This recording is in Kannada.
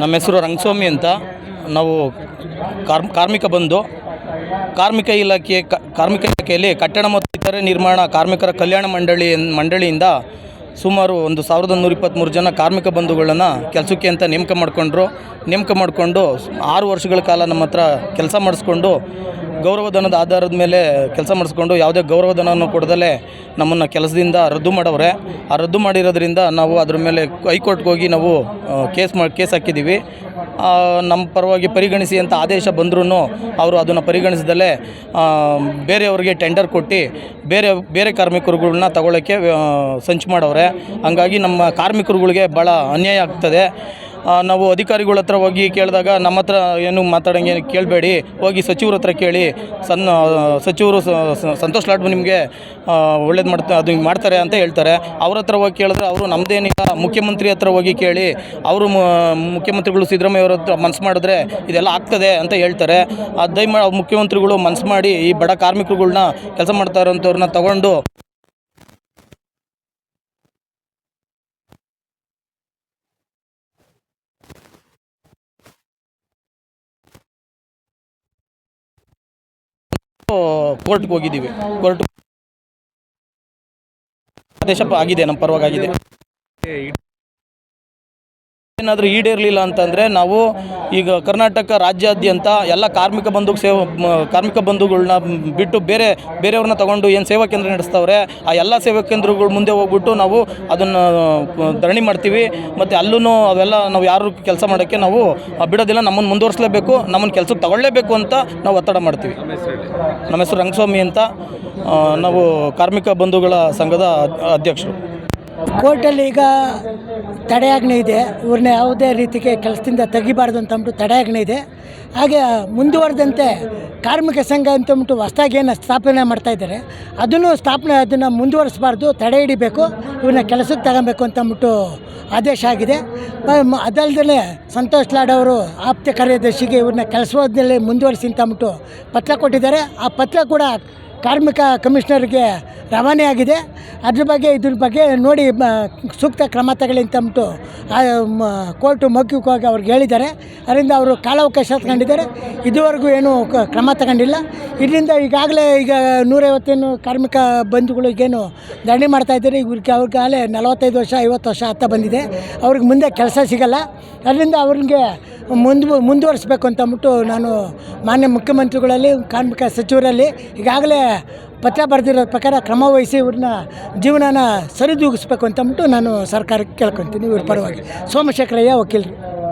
ನಮ್ಮ ಹೆಸರು ರಂಗಸ್ವಾಮಿ ಅಂತ. ನಾವು ಕಾರ್ಮ್, ಕಾರ್ಮಿಕ ಬಂದು ಕಾರ್ಮಿಕ ಇಲಾಖೆ ಕಾರ್ಮಿಕ ಇಲಾಖೆಯಲ್ಲಿ ಕಟ್ಟಡ ಮತ್ತು ಇತರೆ ನಿರ್ಮಾಣ ಕಾರ್ಮಿಕರ ಕಲ್ಯಾಣ ಮಂಡಳಿ, ಮಂಡಳಿಯಿಂದ ಸುಮಾರು ಒಂದು ಸಾವಿರದ ನೂರ ಇಪ್ಪತ್ತ್ಮೂರು ಜನ ಕಾರ್ಮಿಕ ಬಂಧುಗಳನ್ನು ಕೆಲಸಕ್ಕೆ ಅಂತ ನೇಮಕ ಮಾಡಿಕೊಂಡ್ರು. ನೇಮಕ ಮಾಡಿಕೊಂಡು ಆರು ವರ್ಷಗಳ ಕಾಲ ನಮ್ಮ ಹತ್ರ ಕೆಲಸ ಮಾಡಿಸ್ಕೊಂಡು ಗೌರವಧನದ ಆಧಾರದ ಮೇಲೆ ಕೆಲಸ ಮಾಡಿಸ್ಕೊಂಡು ಯಾವುದೇ ಗೌರವಧನವನ್ನು ಕೊಡದಲೇ ನಮ್ಮನ್ನು ಕೆಲಸದಿಂದ ರದ್ದು ಮಾಡವ್ರೆ. ಆ ರದ್ದು ಮಾಡಿರೋದ್ರಿಂದ ನಾವು ಅದ್ರ ಮೇಲೆ ಹೈಕೋರ್ಟ್ಗೆ ಹೋಗಿ ನಾವು ಕೇಸ್ ಮಾಡಿ ಕೇಸ್ ಹಾಕಿದ್ದೀವಿ. ನಮ್ಮ ಪರವಾಗಿ ಪರಿಗಣಿಸಿ ಅಂತ ಆದೇಶ ಬಂದ್ರೂ ಅವರು ಅದನ್ನು ಪರಿಗಣಿಸಿದಲ್ಲೇ ಬೇರೆಯವ್ರಿಗೆ ಟೆಂಡರ್ ಕೊಟ್ಟು ಬೇರೆ ಬೇರೆ ಕಾರ್ಮಿಕರುಗಳನ್ನ ತಗೊಳ್ಳೋಕ್ಕೆ ಸಂಚು ಮಾಡವ್ರೆ. ಹಂಗಾಗಿ ನಮ್ಮ ಕಾರ್ಮಿಕರುಗಳಿಗೆ ಭಾಳ ಅನ್ಯಾಯ ಆಗ್ತದೆ. ನಾವು ಅಧಿಕಾರಿಗಳ ಹತ್ರ ಹೋಗಿ ಕೇಳಿದಾಗ ನಮ್ಮ ಹತ್ರ ಏನು ಮಾತಾಡೋಂಗೆ ಕೇಳಬೇಡಿ, ಹೋಗಿ ಸಚಿವರ ಹತ್ರ ಕೇಳಿ. ಸಣ್ಣ, ಸಚಿವರು ಸಂತೋಷ್ ಲಾಡ್ ನಿಮಗೆ ಒಳ್ಳೇದು ಮಾಡ್ತಾ, ಅದು ಮಾಡ್ತಾರೆ ಅಂತ ಹೇಳ್ತಾರೆ. ಅವ್ರ ಹತ್ರ ಹೋಗಿ ಕೇಳಿದ್ರೆ ಅವರು ನಮ್ಮದೇನಿಲ್ಲ ಮುಖ್ಯಮಂತ್ರಿ ಹತ್ರ ಹೋಗಿ ಕೇಳಿ, ಅವರು ಮುಖ್ಯಮಂತ್ರಿಗಳು ಸಿದ್ದರಾಮಯ್ಯ ಅವ್ರ ಹತ್ರ ಮನಸ್ಸು ಮಾಡಿದ್ರೆ ಇದೆಲ್ಲ ಆಗ್ತದೆ ಅಂತ ಹೇಳ್ತಾರೆ. ಆ ದಯಮಾ ಮುಖ್ಯಮಂತ್ರಿಗಳು ಮನಸ್ಸು ಮಾಡಿ ಈ ಬಡ ಕಾರ್ಮಿಕರುಗಳ್ನ ಕೆಲಸ ಮಾಡ್ತಾ ಇರೋಂಥವ್ರನ್ನ ತಗೊಂಡು ಕೋರ್ಟ್ಗೆ ಹೋಗಿದ್ದೀವಿ. ಕೋರ್ಟ್ ಆದೇಶ ಆಗಿದೆ ನಮ್ಮ ಪರವಾಗಿ ಏನಾದರೂ ಈಡೇರಲಿಲ್ಲ ಅಂತಂದರೆ ನಾವು ಈಗ ಕರ್ನಾಟಕ ರಾಜ್ಯಾದ್ಯಂತ ಎಲ್ಲ ಕಾರ್ಮಿಕ ಬಂಧು ಸೇವ ಕಾರ್ಮಿಕ ಬಂಧುಗಳನ್ನ ಬಿಟ್ಟು ಬೇರೆ, ಬೇರೆಯವ್ರನ್ನ ತಗೊಂಡು ಏನು ಸೇವಾ ಕೇಂದ್ರ ನಡೆಸ್ತವ್ರೆ, ಆ ಎಲ್ಲ ಸೇವಾ ಕೇಂದ್ರಗಳ ಮುಂದೆ ಹೋಗ್ಬಿಟ್ಟು ನಾವು ಅದನ್ನು ಧರಣಿ ಮಾಡ್ತೀವಿ. ಮತ್ತು ಅಲ್ಲೂ ಅವೆಲ್ಲ ನಾವು ಯಾರು ಕೆಲಸ ಮಾಡೋಕ್ಕೆ ನಾವು ಬಿಡೋದಿಲ್ಲ ನಮ್ಮನ್ನು ಮುಂದುವರಿಸಲೇಬೇಕು ನಮ್ಮನ್ನು ಕೆಲಸಕ್ಕೆ ತಗೊಳ್ಳೇಬೇಕು ಅಂತ ನಾವು ಒತ್ತಡ ಮಾಡ್ತೀವಿ. ನಮ್ಮ ಹೆಸರು ರಂಗಸ್ವಾಮಿ ಅಂತ ನಾವು ಕಾರ್ಮಿಕ ಬಂಧುಗಳ ಸಂಘದ ಅಧ್ಯಕ್ಷರು. ಕೋರ್ಟಲ್ಲಿ ಈಗ ತಡೆಯಾಜ್ಞೆ ಇದೆ. ಇವ್ರನ್ನ ಯಾವುದೇ ರೀತಿಗೆ ಕೆಲಸದಿಂದ ತೆಗಿಬಾರ್ದು ಅಂತ ಅಂದ್ಬಿಟ್ಟು ತಡೆಯಾಜ್ಞೆ ಇದೆ. ಹಾಗೆ ಮುಂದುವರೆದಂತೆ ಕಾರ್ಮಿಕ ಸಂಘ ಅಂತಂದ್ಬಿಟ್ಟು ಹೊಸದಾಗಿ ಏನು ಸ್ಥಾಪನೆ ಮಾಡ್ತಾ ಇದ್ದಾರೆ. ಅದನ್ನು ಸ್ಥಾಪನೆ, ಅದನ್ನು ಮುಂದುವರಿಸಬಾರ್ದು, ತಡೆ ಹಿಡಿಬೇಕು ಇವ್ರನ್ನ ಕೆಲಸಕ್ಕೆ ತಗೊಬೇಕು ಅಂತ ಅಂದ್ಬಿಟ್ಟು ಆದೇಶ ಆಗಿದೆ. ಅದಲ್ದೇ ಸಂತೋಷ್ ಲಾಡ್ ಅವರು ಆಪ್ತ ಕಾರ್ಯದರ್ಶಿಗೆ ಇವ್ರನ್ನ ಕೆಲಸದಲ್ಲಿ ಮುಂದುವರಿಸಿ ಅಂತ ಅಂದ್ಬಿಟ್ಟು ಪತ್ರ ಕೊಟ್ಟಿದ್ದಾರೆ. ಆ ಪತ್ರ ಕೂಡ ಕಾರ್ಮಿಕ ಕಮಿಷನರ್ಗೆ ರವಾನೆ ಆಗಿದೆ ಅದ್ರ ಬಗ್ಗೆ ಇದ್ರ ಬಗ್ಗೆ ನೋಡಿ ಸೂಕ್ತ ಕ್ರಮ ತಗೊಳ್ಳಿ ಅಂತಂದ್ಬಿಟ್ಟು ಕೋರ್ಟು ಮೌಖಿಕವಾಗಿ ಅವ್ರಿಗೆ ಹೇಳಿದ್ದಾರೆ. ಅದರಿಂದ ಅವರು ಕಾಲಾವಕಾಶ ತಗೊಂಡಿದ್ದಾರೆ. ಇದುವರೆಗೂ ಏನು ಕ್ರಮ ತಗೊಂಡಿಲ್ಲ. ಇದರಿಂದ ಈಗಾಗಲೇ ಈಗ ನೂರೈವತ್ತೇನು ಕಾರ್ಮಿಕ ಬಂಧುಗಳಿಗೇನು ದಂಡಿ ಮಾಡ್ತಾ ಇದ್ದಾರೆ. ಇವ್ರಿಗೆ ಅವ್ರಿಗಾಗಲೇ ನಲವತ್ತೈದು ವರ್ಷ, ಐವತ್ತು ವರ್ಷ ಆಗ್ತಾ ಬಂದಿದೆ. ಅವ್ರಿಗೆ ಮುಂದೆ ಕೆಲಸ ಸಿಗಲ್ಲ. ಅದರಿಂದ ಅವ್ರಿಗೆ ಮುಂದು ಮುಂದುವರಿಸ್ಬೇಕು ಅಂತ ಅಂದ್ಬಿಟ್ಟು ನಾನು ಮಾನ್ಯ ಮುಖ್ಯಮಂತ್ರಿಗಳಲ್ಲಿ, ಕಾರ್ಮಿಕ ಸಚಿವರಲ್ಲಿ ಈಗಾಗಲೇ ಪತ್ರ ಬರೆದಿರೋ ಪ್ರಕಾರ ಕ್ರಮ ವಹಿಸಿ ಇವ್ರನ್ನ ಜೀವನನ ಸರಿದೂಗಿಸ್ಬೇಕು ಅಂತ ಅಂದ್ಬಿಟ್ಟು ನಾನು ಸರ್ಕಾರಕ್ಕೆ ಕೇಳ್ಕೊತೀನಿ. ಇವ್ರ ಪರವಾಗಿ ಸೋಮಶೇಖರಯ್ಯ ವಕೀಲರು.